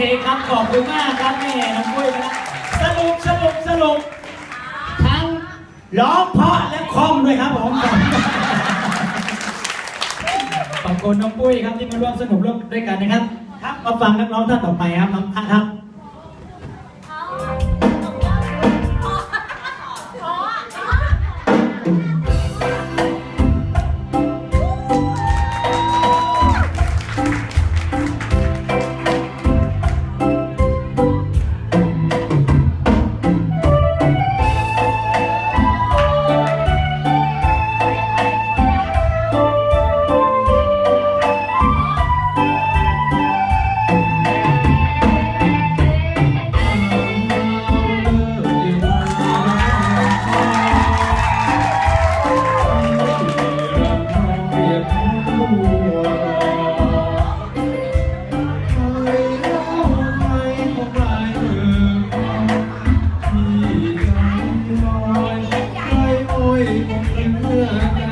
คครับขอบคุณมากครับแม่น้องปุ้ยนะสรุปสรุปสรุปทั้งร้องเพราะและคล่อมด้วยครับผมขอบคุณน้องปุ้ยครับที่มาร่วมสนุกร่วมด้วยกันนะครับ ครับมาฟังนักร้องท่านต่อไปครับน้องอะครับ ห่อ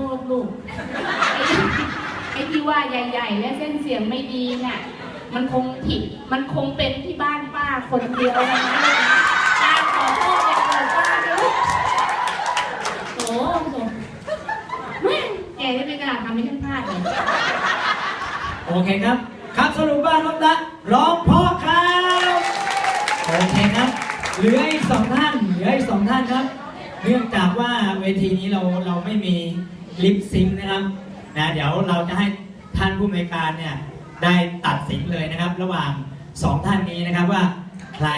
ขอโทษลูกไอ้ที่ว่าใหญ่ ๆ และเส้นเสียงไม่ดีน่ะ มันคงผิด มันคงเป็นที่บ้านป้าคนเดียวนะป้าขอโทษอย่าเกิดป้าลูกโอ้โหแม่แกจะเป็นกระดาษทำให้ฉันพลาดเลยโอเคครับ ครับสรุปว่าน้องตะร้องเพราะครับโอเคครับเหลืออีกสองท่านเหลืออีกสองท่านครับ เนื่องจากว่าเวทีนี้เราเราไม่มี ลิปซิงค์นะครับนะเดี๋ยวเราจะให้ท่านผู้อำนวยการเนี่ยได้ตัดสินเลยนะครับ ระหว่างสองท่านนี้นะครับว่าใคร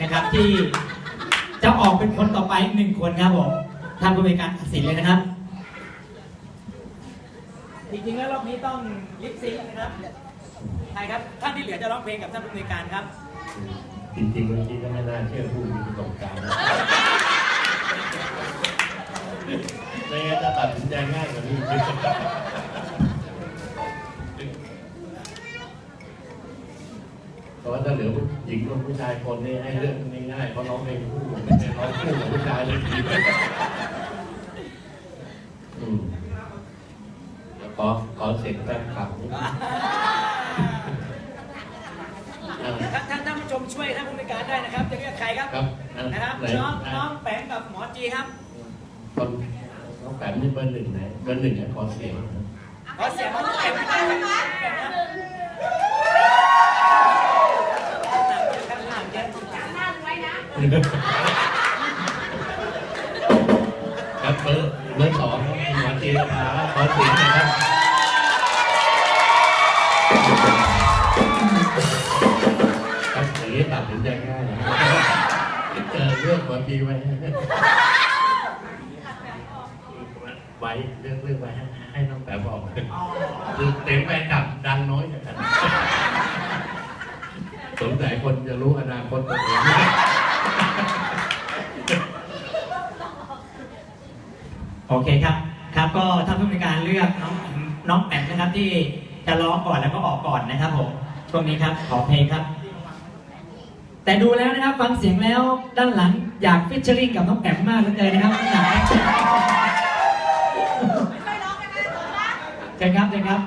นะครับที่จะออกเป็นคนต่อไปหนึ่งคนครับผมท่านผู้อำนวยการตัดสินเลยนะครับจริงๆแล้วรอบนี้ต้องลิปซิงค์นะครับใครครับท่านที่เหลือจะร้องเพลงกับท่านผู้อำนวยการครับ จริงๆเมื่อกี้ก็ไม่น่าเชื่อผู้มีประสบการณ์นะ ไม่งั้นจะตัดสินใจง่ายกว่านี้เพราะว่าถ้าเหลือผู้หญิงกับผู้ชายคนนี่ให้เลือกง่ายๆเพราะน้องเพลงคู่ไม่ใช่ร้องคู่กับผู้ชายเลยทีเดียวอืมเดี๋ยวขอขอเสียงแฟนคลับนิดนึงอ่าท่านท่านท่านผู้ชมช่วยท่านผู้อำนวยการได้นะครับ จะเลือกใครครับ ครับอ่นะครับ ไหน้องอะน้องแปงกับหมอจีครับ คนน้องแปมนี่เบอร์หนึ่งไหนเบอร์หนึ่งอะขอเสียงนะขอเสียงน้องแปงได้ไหมครับแปงครับข้างหลังเย็นนั่งไว้นะครับเบอร์เบอร์สองครับคุณหมอจีรภาขอเสียงหนะครับครับอย่างนี้ตัดสินใจง่ายนะครับเออเลือกหมอจีไว้ ไว้เลือกเลือกไว้ให้ให้น้องแป๋วออกคือเต็มแฟนดับดังน้อยอย่างนั้นสงสัยคนจะรู้อนาคตตัวเองโอเคครับ ครับก็ท่านผู้มีการเลือกน้องน้องแป๋มนะครับที่จะร้องก่อนแล้วก็ออกก่อนนะครับผมช่วงนี้ครับขอเพลงครับ แต่ดูแล้วนะครับ ฟังเสียงแล้วด้านหลังอยากฟิชเชอริ่งกับน้องแป๋มมากเลยนะครับน้องแป๋ม เชิญครับเชิญครับ